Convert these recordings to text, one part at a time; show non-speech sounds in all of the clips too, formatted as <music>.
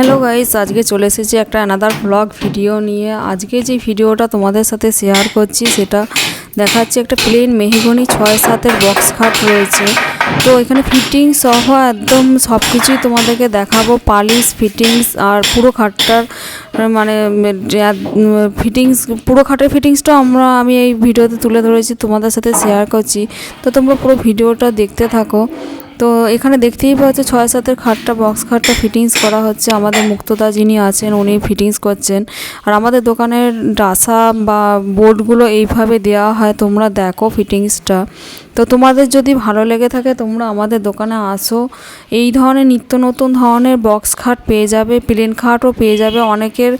Hello guys আজকে চলে এসেছি একটা অ্যানাদার ব্লগ ভিডিও নিয়ে। আজকে যে ভিডিওটা তোমাদের সাথে শেয়ার করছি, সেটা দেখাচ্ছি একটা প্লেন মেহগনি ছয় সাতের বক্স খাট রয়েছে। তো এখানে ফিটিংস সহ একদম সব কিছুই তোমাদেরকে দেখাবো। পালিশ ফিটিংস আর পুরো খাটটার মানে ফিটিংস পুরো খাটের ফিটিংসটা আমরা, আমি এই ভিডিওতে তুলে ধরেছি, তোমাদের সাথে শেয়ার করছি। তো তোমরা পুরো ভিডিওটা দেখতে থাকো। তো এখানে দেখতেই পাওয়া যাচ্ছে ছয় সাতের খাটটা বক্স খাটটা ফিটিংস করা হচ্ছে। আমাদের মুক্তদা যিনি আছেন, উনি ফিটিংস করছেন। আর আমাদের দোকানের ডাসা বা বোর্ডগুলো এইভাবে দেওয়া হয়, তোমরা দেখো ফিটিংসটা তো তোমাদের যদি ভালো লেগে থাকে, তোমরা আমাদের দোকানে আসো। এই ধরনের নিত্য নতুন ধরনের বক্স খাট পেয়ে যাবে প্লেন খাটও পেয়ে যাবে। অনেকের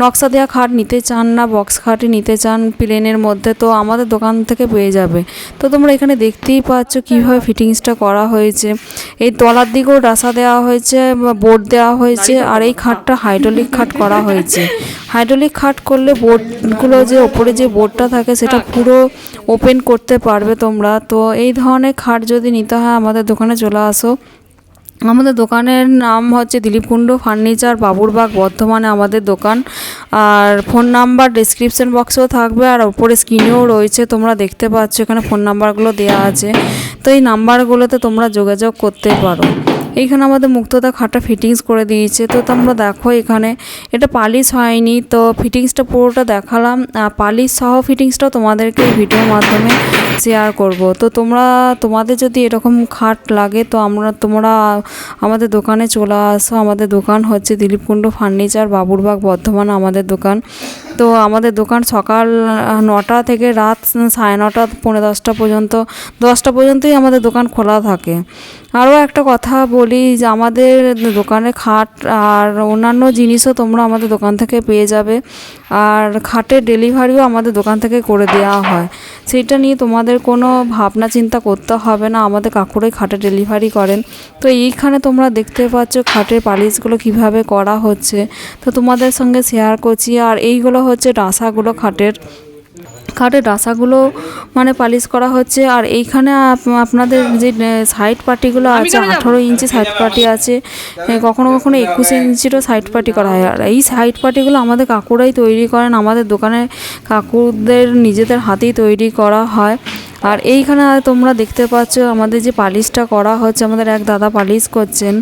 নকশা দেওয়া খাট নিতে চান না বক্স খাটই নিতে চান প্লেনের মধ্যে, তো আমাদের দোকান থেকে পেয়ে যাবে। তো তোমরা এখানে দেখতেই পাচ্ছ কীভাবে ফিটিংসটা করা হয়েছে। এই তলার দিকেও ডাসা দেওয়া হয়েছে বোর্ড দেওয়া হয়েছে, আর এই খাটটা হাইড্রোলিক খাট করা হয়েছে। হাইড্রোলিক খাট করলে বোর্ডগুলো যে, ওপরে যে বোর্ডটা থাকে, সেটা পুরো ওপেন করতে পারবে তোমরা। তো এই ধরনের খাট যদি নিতে হয়, আমাদের দোকানে চলে আসো। আমাদের দোকানের নাম হচ্ছে দিলীপ কুণ্ডু ফার্নিচার বাবুরবাগ, বর্ধমানে আমাদের দোকান। আর ফোন নাম্বার ডিসক্রিপশন বক্সেও থাকবে, আর ওপরে স্ক্রিনেও রয়েছে, তোমরা দেখতে পাচ্ছ, এখানে ফোন নাম্বারগুলো দেওয়া আছে। তো এই নাম্বারগুলোতে তোমরা যোগাযোগ করতে পারো। এইখানে আমাদের মুক্তদা খাটটা ফিটিংস করে দিয়েছে। তো তোমরা দেখো এখানে, এটা পালিশ হয়নি, তো ফিটিংসটা পুরোটা দেখালাম। পালিশ সহ ফিটিংসটাও তোমাদেরকে ভিডিওর মাধ্যমে শেয়ার করব। তো তোমরা, তোমাদের যদি এরকম খাট লাগে, তো আমরা, তোমরা আমাদের দোকানে চলে আসো। আমাদের দোকান হচ্ছে দিলীপকুণ্ড ফার্নিচার, বাবুরবাগ, বর্ধমান আমাদের দোকান। তো আমাদের দোকান সকাল নটা থেকে রাত সাড়ে নটা, পৌনে দশটা পর্যন্ত, দশটা পর্যন্তই আমাদের দোকান খোলা থাকে। আরও একটা কথা বলি, যে আমাদের দোকানে খাট আর অন্যান্য জিনিসও তোমরা আমাদের দোকান থেকে পেয়ে যাবে। আর খাটের ডেলিভারিও আমাদের দোকান থেকে করে দেওয়া হয়। সেইটা নিয়ে তোমাদের কোনো ভাবনা চিন্তা করতে হবে না আমাদের কাকুরাই খাটে ডেলিভারি করেন। তো এইখানে তোমরা দেখতে পাচ্ছ খাটের পালিশগুলো কীভাবে করা হচ্ছে। তো তোমাদের সঙ্গে শেয়ার করছি আর এইগুলো হচ্ছে ডাসাগুলো খাটের। খাটের ডাসাগুলো মানে পালিশ করা হচ্ছে আর এইখানে আপ- আপনাদের যে সাইড পার্টিগুলো আছে আঠারো ইঞ্চি সাইড পার্টি আছে কখনো কখনো একুশ ইঞ্চিরও সাইড পার্টি করা হয়। আর এই সাইড পার্টিগুলো আমাদের কাকুরাই তৈরি করেন আমাদের দোকানে কাকুদের নিজেদের হাতেই তৈরি করা হয়। আর এইখানে তোমরা দেখতে পাচ্ছ আমাদের যে পালিশটা করা হচ্ছে, আমাদের এক দাদা পালিশ করছেন,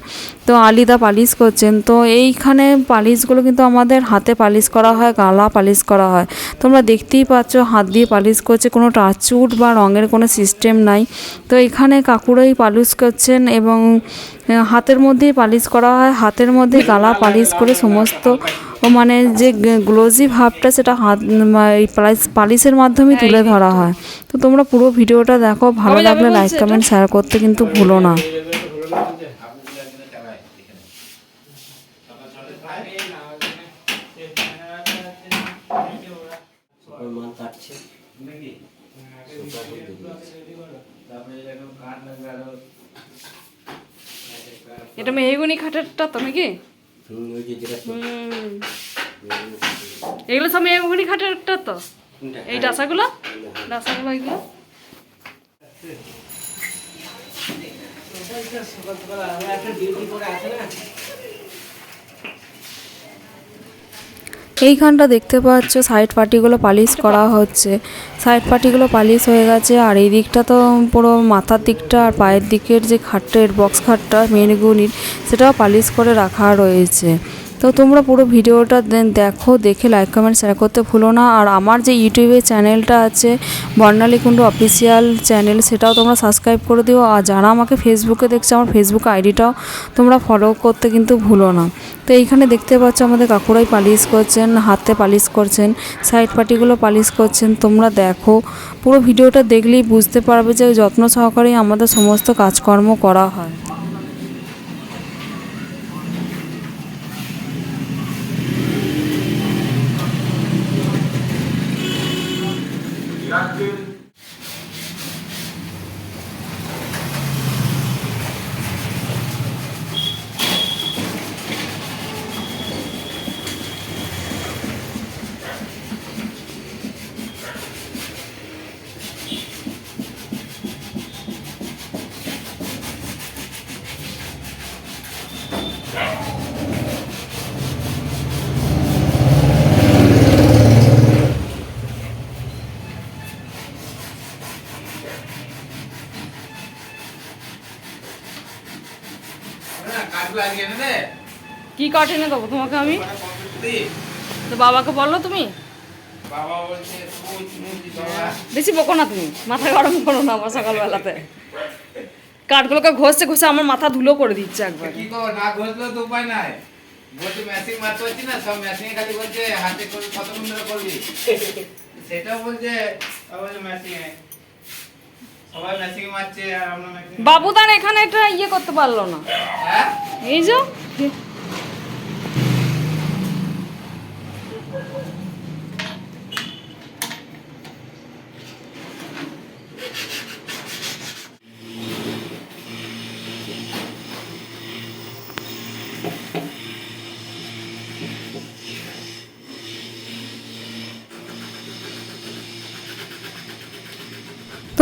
তো আলিদা পালিশ করছেন, তো এইখানে পালিশগুলো কিন্তু আমাদের হাতে পালিশ করা হয়, গালা পালিশ করা হয়। তোমরা দেখতেই পাচ্ছ হাত দিয়ে পালিশ করছে, কোনো টাচুট বা রঙের কোনো সিস্টেম নাই। তো এখানে কাকুরাই পালিশ করছেন এবং হাতের মধ্যেই পালিশ করা হয়, হাতের মধ্যে গালা পালিশ করে সমস্ত মানে যে গ্লোজি ভাবটা সেটা হাত পালিশের মাধ্যমে তুলে ধরা হয়। তো তোমরা পুরো ভিডিওটা দেখো ভালো লাগলে লাইক কমেন্ট শেয়ার করতে কিন্তু ভুলো না। এটা মেহগুনি খাটেরটা তো নাকি? এগুলো সব মেহগুনি খাটেরটা তো। এই ডাসাগুলো? ডাসাগুলো এগুলো? এইখানটা দেখতে পাচ্ছ সাইড পার্টিগুলো পালিশ করা হচ্ছে। সাইড পার্টিগুলো পালিশ হয়ে গেছে, আর এই দিকটা তো পুরো মাথার দিকটা আর পায়ের দিকের যে খাটের বক্স খাটটা মেনগুনির সেটাও পালিশ করে রাখা রয়েছে। তো তোমরা পুরো ভিডিওটা দেখো, দেখে লাইক কমেন্ট শেয়ার করতে ভুলো না। আর আমার যে ইউটিউবে চ্যানেলটা আছে, বর্ণালী কুণ্ডু অফিসিয়াল চ্যানেল সেটাও তোমরা সাবস্ক্রাইব করে দিও। আর যারা আমাকে ফেসবুকে দেখছে, আমার ফেসবুক আইডিটাও তোমরা ফলো করতে কিন্তু ভুলো না। তো এইখানে দেখতে পাচ্ছ, আমাদের কাকুরাই পালিশ করছেন, হাতে পালিশ করছেন সাইড পার্টিগুলো পালিশ করছেন। তোমরা দেখো, পুরো ভিডিওটা দেখলেই বুঝতে পারবে যে যত্ন সহকারেই আমাদের সমস্ত কাজকর্ম করা হয়। কি কাঠ এনে দেবো? তোমাকে আমি? তো বাবাকে বলল তুমি? বেশি বকো না তুমি। মাথা গরম করো না আমার সকালবেলাতে। কাঠগুলোকে ঘষতে ঘষে আমার মাথা ধুলো করে দিচ্ছে একবার। কি না ঘষলেও তো উপায় নাই। বলছে মারতে না সব খালি বলছে হাতে করবি? <laughs> সেটাও বলছে বলছে ম্যাচিং সবাই ম্যাচিং মারছে আর আমরা ম্যাচিং বাবু তার এখানে এটা ইয়ে করতে পারল না। হ্যাঁ? এই যে।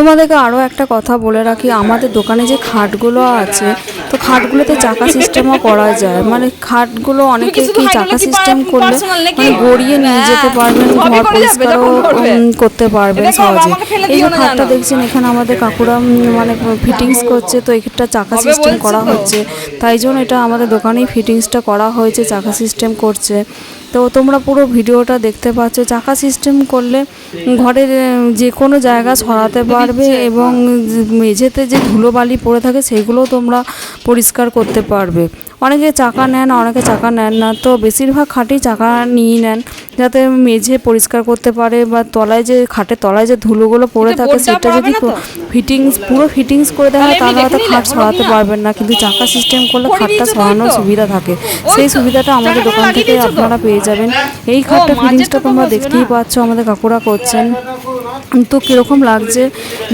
তোমাদেরকে আরও একটা কথা বলে রাখি আমাদের দোকানে যে খাটগুলো আছে তো খাটগুলোতে চাকা সিস্টেমও করা যায়। মানে খাটগুলো অনেকে কি চাকা সিস্টেম করলে মানে গড়িয়ে নিয়ে যেতে পারবেন ঘর পরিষ্কারও করতে পারবেন সহজে। এই যে খাটটা দেখছেন এখানে আমাদের কাকুরা মানে ফিটিংস করছে তো একটা চাকা সিস্টেম করা হচ্ছে। তাই জন্য এটা আমাদের দোকানেই ফিটিংসটা করা হয়েছে চাকা সিস্টেম করছে। তো তোমরা পুরো ভিডিওটা দেখতে পাচ্ছ চাকা সিস্টেম করলে ঘরের যে কোনো জায়গা সরাতে পারবে এবং মেঝেতে যে ধুলোবালি পড়ে থাকে সেগুলোও তোমরা পরিষ্কার করতে পারবে। অনেকে চাকা নেন অনেকে চাকা নেন না। তো বেশিরভাগ খাটই চাকা নিয়ে নেন যাতে মেঝে পরিষ্কার করতে পারে বা তলায় যে খাটের তলায় যে ধুলোগুলো পড়ে থাকে সেটা যদি ফিটিংস পুরো ফিটিংস করে দেওয়া হয় তাহলে হয়তো খাট সরাতে পারবেন না। কিন্তু চাকা সিস্টেম করলে খাটটা সরানোর সুবিধা থাকে। সেই সুবিধাটা আমাদের দোকান থেকে আপনারা পেয়ে যাবেন। এই খাটটা ফিটিংসটা তোমরা দেখতেই পাচ্ছ আমাদের কাকুরা করছেন। তো কীরকম লাগছে?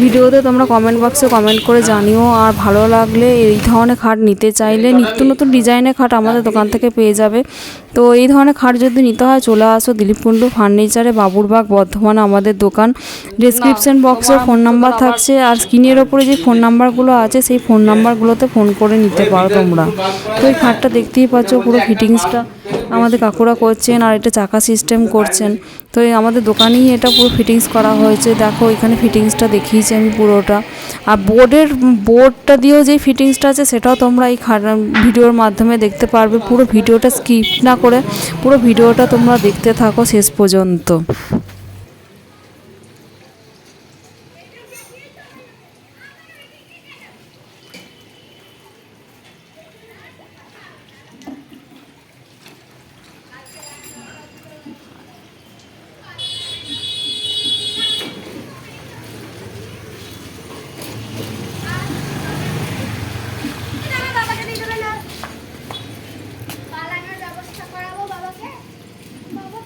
ভিডিওতে তোমরা কমেন্ট বক্সে কমেন্ট করে জানিও। আর ভালো লাগলে এই ধরনের খাট নিতে চাইলে নিত্য নতুন ডিজাইনের খাট আমাদের দোকান থেকে পেয়ে যাবে। তো এই ধরনের খাট যদি নিতে হয়, চলে আসো দিলীপ কুণ্ডু ফার্নিচারে, বাবুরবাগ, বর্ধমান আমাদের দোকান। ডিসক্রিপশন বক্সে ফোন নাম্বার থাকছে। আর স্ক্রিনের ওপরে যে ফোন নাম্বারগুলো আছে, সেই ফোন নাম্বারগুলোতে ফোন করে নিতে পারো তোমরা। তো এই খাটটা দেখতেই পাচ্ছ, পুরো ফিটিংসটা আমাদের কাকুরা করছেন আর এটা চাকা সিস্টেম করছেন। তো আমাদের দোকানেই এটা পুরো ফিটিংস করা হয়েছে। দেখো, এখানে ফিটিংসটা দেখিয়েছি আমি পুরোটা। আর বোর্ডের বোর্ডটা দিয়েও যে ফিটিংসটা আছে, সেটাও তোমরা এই ভিডিওর মাধ্যমে দেখতে পারবে। পুরো ভিডিওটা স্কিপ না করে, পুরো ভিডিওটা তোমরা দেখতে থাকো শেষ পর্যন্ত পালানোর ব্যবস্থা করাবো বাবাকে বাবা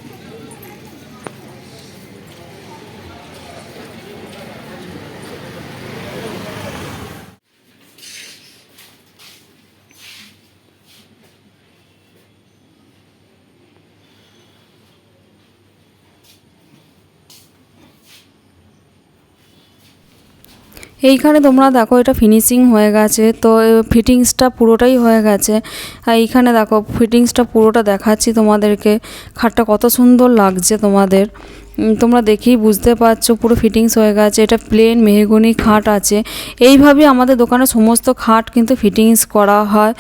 এইখানে তোমরা দেখো, এটা ফিনিশিং হয়ে গেছে। তো ফিটিংসটা পুরোটাই হয়ে গেছে। আর এইখানে দেখো ফিটিংসটা পুরোটা দেখাচ্ছি তোমাদেরকে। খাটটা কত সুন্দর লাগছে তোমাদের। তোমরা দেখেই বুঝতে পারছ, পুরো ফিটিংস হয়ে গেছে, এটা প্লেন মেহগনি খাট আছে। এইভাবে আমাদের দোকানে সমস্ত খাট কিন্তু ফিটিংস করা হয়।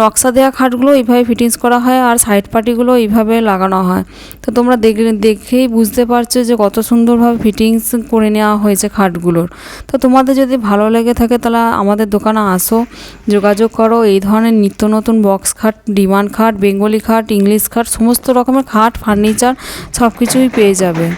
নকশা দেওয়া খাটগুলো এইভাবে ফিটিংস করা হয় আর সাইড পার্টিগুলো এইভাবে লাগানো হয়। তো তোমরা দেখে দেখেই বুঝতে পারছ যে কত সুন্দরভাবে ফিটিংস করে নেওয়া হয়েছে খাটগুলোর। তো তোমাদের যদি ভালো লেগে থাকে তাহলে আমাদের দোকানে আসো, যোগাযোগ করো, এই ধরনের নিত্য নতুন বক্স খাট, ডিমান্ড খাট, বেঙ্গলি খাট, ইংলিশ খাট, সমস্ত রকমের খাট ফার্নিচার সব কিছুই পেয়ে যাবে।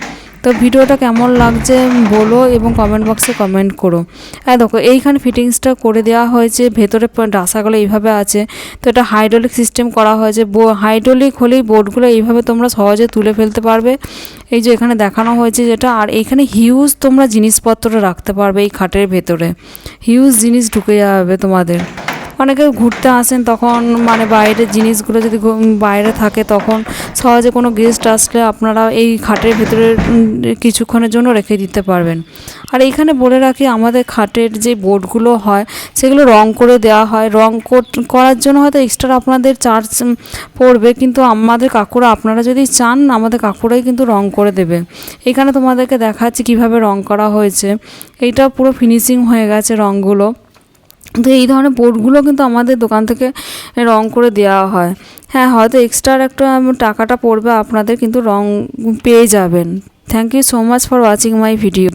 তো ভিডিওটা কেমন লাগছে বলো এবং কমেন্ট বক্সে কমেন্ট করো। হ্যাঁ দেখো, এইখানে ফিটিংসটা করে দেওয়া হয়েছে, ভেতরে ডাসাগুলো এইভাবে আছে। তো এটা হাইড্রোলিক সিস্টেম করা হয়েছে। হাইড্রোলিক হলেই বোর্ডগুলো এইভাবে তোমরা সহজে তুলে ফেলতে পারবে। এই যে এখানে দেখানো হয়েছে যেটা, আর এইখানে হিউজ তোমরা জিনিসপত্র রাখতে পারবে এই খাটের ভেতরে। হিউজ জিনিস ঢুকে যাবে তোমাদের। অনেকে ঘুরতে আসেন তখন মানে বাইরের জিনিসগুলো যদি বাইরে থাকে তখন সহজে কোনো গেস্ট আসলে আপনারা এই খাটের ভেতরে কিছুক্ষণের জন্য রেখে দিতে পারবেন। আর এইখানে বলে রাখি আমাদের খাটের যে বোর্ডগুলো হয় সেগুলো রং করে দেওয়া হয়। রং করার জন্য হয়তো এক্সট্রা আপনাদের চার্জ পড়বে কিন্তু আমাদের কাকুরা, আপনারা যদি চান আমাদের কাকুরাই কিন্তু রং করে দেবে। এখানে তোমাদেরকে দেখাচ্ছি কীভাবে রং করা হয়েছে। এইটা পুরো ফিনিশিং হয়ে গেছে রঙগুলো তো এই ধরনের বোর্ডগুলো কিন্তু আমাদের দোকান থেকে রং করে দেওয়া হয়। হ্যাঁ হয়তো এক্সট্রা একটা টাকাটা পড়বে আপনাদের, কিন্তু রং পেয়ে যাবেন। Thank you so much for watching my video